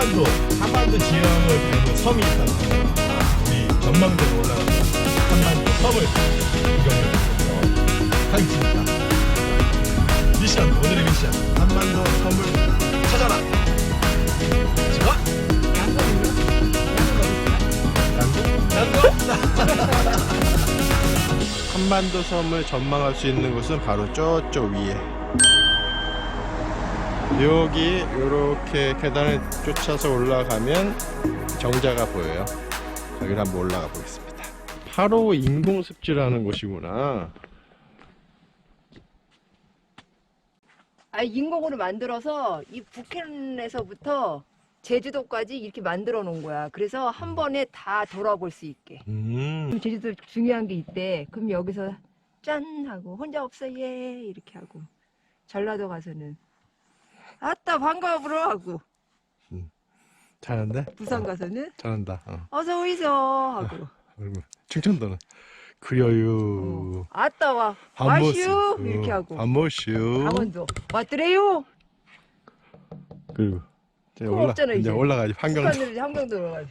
한반도 한반도 지형을 닮은 섬이 있다고. 우리 전망대로 올라가서 한반도 섬을 구경해 하겠습니다. 미션 오늘의 미션 한반도 섬을 찾아라. 양구? 한반도 섬을 전망할 수 있는 곳은 바로 저쪽 위에. 여기 이렇게 계단을 쫓아서 올라가면 정자가 보여요. 여기를 한번 올라가 보겠습니다. 바로 인공습지라는 곳이구나. 아 인공으로 만들어서 이 북한에서부터 제주도까지 이렇게 만들어 놓은 거야. 그래서 한 번에 다 돌아볼 수 있게. 음. 제주도 중요한 게 있대. 그럼 여기서 짠 하고 혼자 없어 예 이렇게 하고 전라도 가서는 아따 반가워 불어 하고 잘한다. 부산 가서는 잘한다. 어. 어서 오이소 하고 그리고 충청도는 그려요. 어, 아따 와 와슈 이렇게 하고 반모슈. 강원도 왔더래요. 그리고 이제 그거 올라 없잖아, 이제 이제. 올라가지 환경도. 북한으로 이제 한강도로 가지.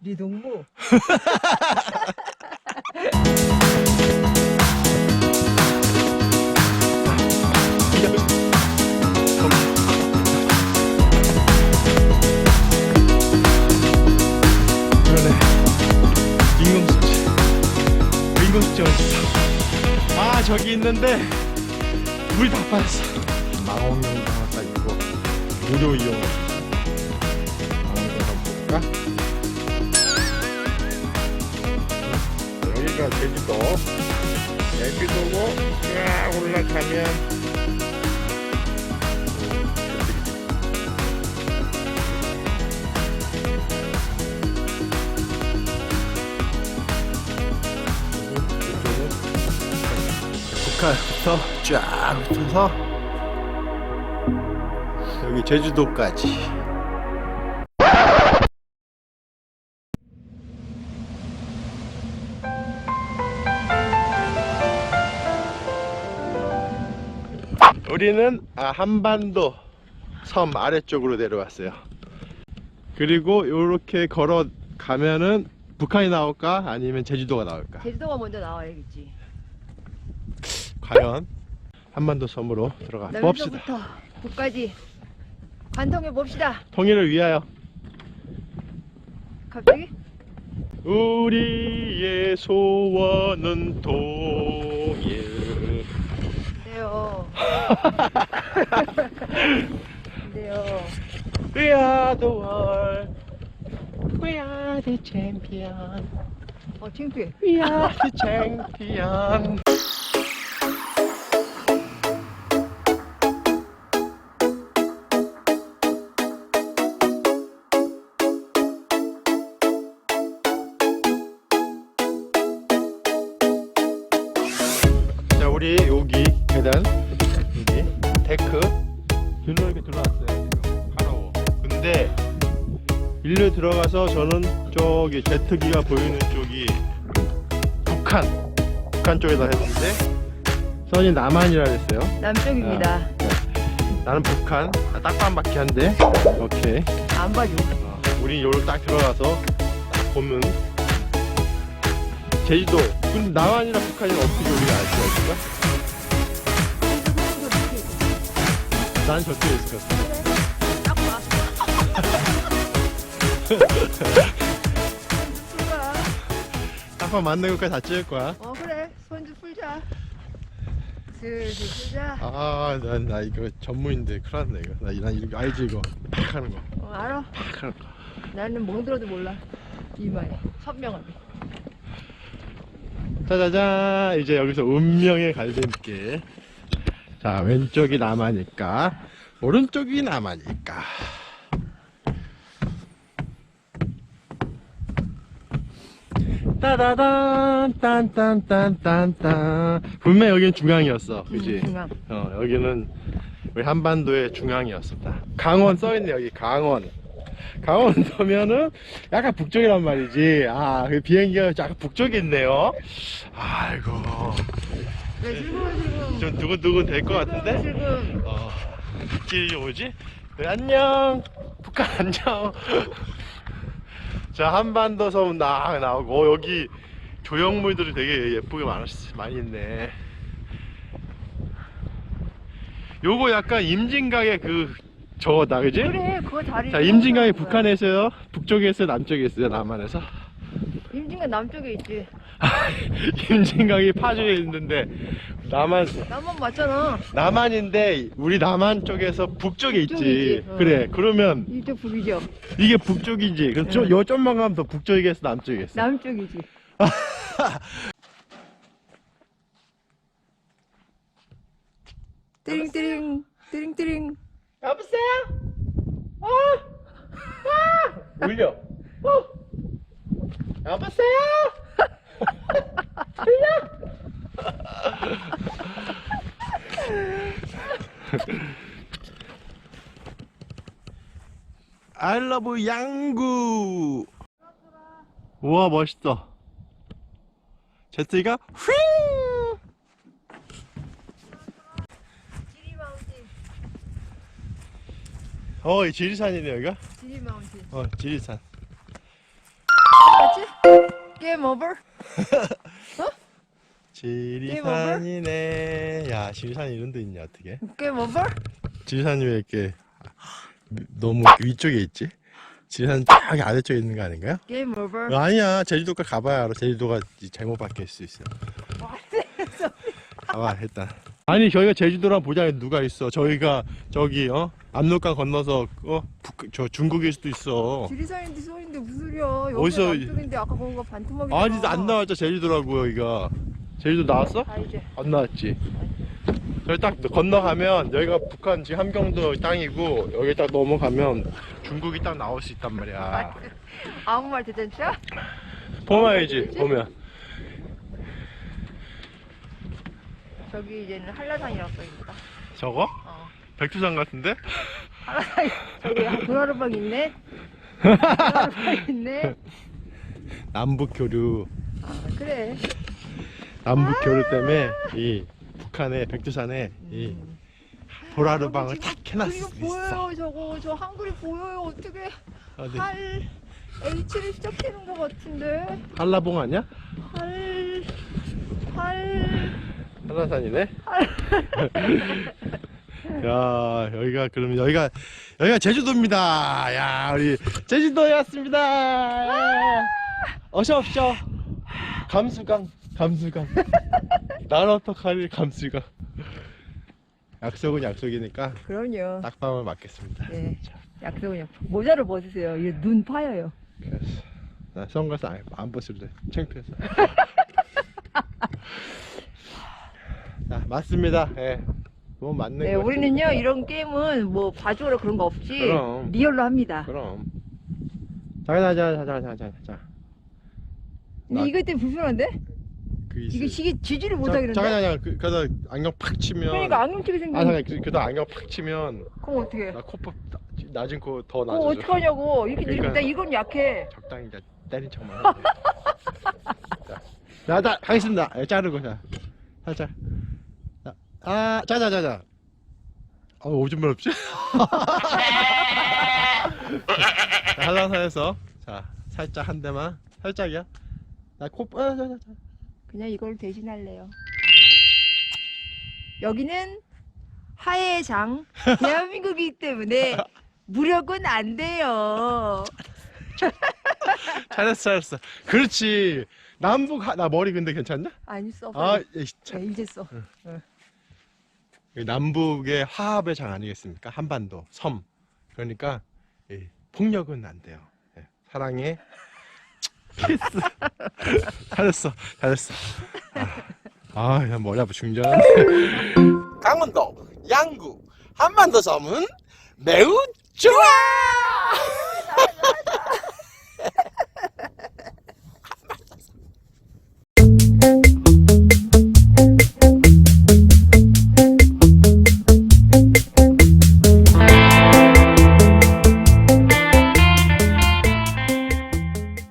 네 동무. 저기 있는데 물이 다 빠졌어. 망원경도 하나 딱 있고 무료 이용. 망원경 한번 볼까? 여기가 제주도. 제주도고 쫙 올라가면. 북한부터 쫙 흩어서 여기 제주도까지. 우리는 아, 한반도 섬 아래쪽으로 내려왔어요. 그리고 이렇게 걸어 가면은 북한이 나올까? 아니면 제주도가 나올까? 제주도가 먼저 나와야겠지. 과연 한반도 섬으로 들어가 봅시다. 북까지 관통해 봅시다. 통일을 위하여 갑자기? 우리의 소원은 통일. 네요. 네요. We are the world. We are the champion. 어 창피해. We are the champion. 여기 계단 여기 데크 일로 이렇게 들어왔어요 지금 바로. 근데 일로 들어가서 저는 저기 제트기가 보이는 쪽이 북한 북한 쪽에다 했는데 선이 남한이라 그랬어요. 남쪽입니다. 나는 북한 아, 딱 반바퀴 한데 오케이. 안 봐줘. 어, 우리 여기 딱 들어가서 딱 보면 제주도 근데 남한이랑 북한이랑 어떻게 우리가 알 수가 있을까? 난 저쪽에 있을 것 같아. 딱 봐. 풀봐. 딱밤 맞는 것까지 다 찍을 거야. 어 그래. 손좀 풀자. 슬슬 풀자. 아, 난, 나 이거 전무인데 큰일 났네, 이거. 나, 난 이거 알지, 이거. 팍 하는 거. 어, 알아. 팍 하는 거. 나는 멍 들어도 몰라. 이마에 선명하게. 짜자잔! 이제 여기서 운명의 갈림길. 자, 왼쪽이 남하니까, 오른쪽이 남하니까. 따다단, 딴딴딴딴딴. 분명 여기는 중앙이었어, 그지? 음, 중앙. 어, 여기는 우리 한반도의 중앙이었습니다. 강원 써있네, 여기 강원. 강원도면은 약간 북쪽이란 말이지. 아, 그 비행기가 약간 북쪽에 있네요. 아이고. 네, 지금 지금 좀 두근두근 될 것 같은데? 지금 어, 길이 오지? 네, 안녕. 북한 안녕. 자, 한반도 섬 나, 나오고, 어, 여기 조형물들이 되게 예쁘게 많, 많이 있네. 요거 약간 임진강의 그, 저거다, 그지? 그래 그거 다리. 자, 임진강이 북한에 있어요? 북쪽에 있어요? 남쪽에 있어요? 남한에서? 임진강 남쪽에 있지. 임진강이 파주에 있는데, 남한, 남한 맞잖아. 남한인데 우리 남한 쪽에서 북쪽에 있지. 북쪽이지, 어. 그래. 그러면 이쪽 북이죠. 이게 북쪽이지. 그럼 저, 응. 요 좀만 가면 더 북쪽이겠어, 남쪽이겠어. 남쪽이지. 띠링띠링 띠링띠링 여보세요? 어? 아! 울려. 어? 여보세요? I love 양구. 우와 멋있어. 제트기가 휘. 지리 마운틴 어, 이 지리산이네 여기가. 지리 마운틴 어, 지리산. 게임 오버? 지리산이네. 야, 지리산 이런 데 있냐 어떻게? 게임 오버? 지리산이 왜 이렇게 너무 위쪽에 있지? 지리산 딱 아래쪽에 있는 거 아닌가요? 게임 오버? 아니야, 제주도까지 가봐야 알아. 제주도가 이 잘못 바뀔 수 있어. 가봐 일단. 아니 저희가 제주도랑 보장에 누가 있어? 저희가 저기 어 압록강 건너서 어 북, 저 중국일 수도 있어. 지리산인데 소인데 무슨 소리야 어디서 남쪽인데 아까 거기가 반토막이 아니 안 나왔죠 제주도라고 여기가. 제주도 나왔어? 아 이제 안 나왔지. 저기 딱 건너가면 여기가 북한 지금 함경도 땅이고 여기 딱 넘어가면 중국이 딱 나올 수 있단 말이야. 아무 말 대잔치야? 보면이지 보면. 저기 이제는 한라산이라고 써있다 저거? 어 백두산 같은데? 한라산 저기 도라르방 있네 있네 남북 교류, 아 그래 남북 교류 때문에 이 북한의 백두산에 이 음. 보라르방을 탁 해놨을 이거 수 있어. 보여요 저거 저 한글이 보여요 어떻게 어디? 할 H를 시작하는 것 같은데 한라봉 아니야? 할할 한라산이네. 야 여기가 그러면 여기가 여기가 제주도입니다. 야 우리 제주도에 왔습니다. 야. 어서 오십시오. 감수강 감수강. 난 어떡하니 감수강. 약속은 약속이니까 그럼요 딱밤을 맞겠습니다. 네 약속은요 모자를 벗으세요 이게 눈 파여요 그래서 나 선글라스 안, 안 벗을 때 창피해서. 자 맞습니다. 예. 뭐 맞는 네 거지. 우리는요 이런 게임은 뭐 봐주라 그런 거 없이 그럼. 리얼로 합니다 그럼. 자자 자자 자자 자. 자. 근데 나- 이것 때문에 불편한데? 그 이게 있어요. 시기 지지를 자- 못하겠는데? 잠깐 잠깐 그, 그러다 안경 팍 치면 그러니까 안경치게 아 생긴 잠깐 그, 그러다 안경 팍 치면 그럼 어떻게 나 코프 나- 낮은 코 더 그거 낮아져 어떡하냐고 이렇게 그러니까. 나 이건 약해 적당히 이제 때린 척만. 자, 가겠습니다 예, 자르고 자 살짝 자, 아 자자 자자. 어 오줌 말 없지? 자, 한라산에서. 자 살짝 한 대만. 살짝이야? 나 코 아, 자, 자, 자. 그냥 이걸 대신할래요. 여기는 하의 장 대한민국이기 때문에 무력은 안 돼요. 잘했어 잘했어. 그렇지. 남북 하, 나 머리 근데 괜찮냐? 아니 써아 참. 네, 이제 써. 이 남북의 화합의 장 아니겠습니까? 한반도 섬. 그러니까 이 폭력은 안 돼요. 예, 사랑해 키스 잘했어 잘했어. 아, 야 머리 아파 중전 강원도 양구 한반도 섬은 매우 좋아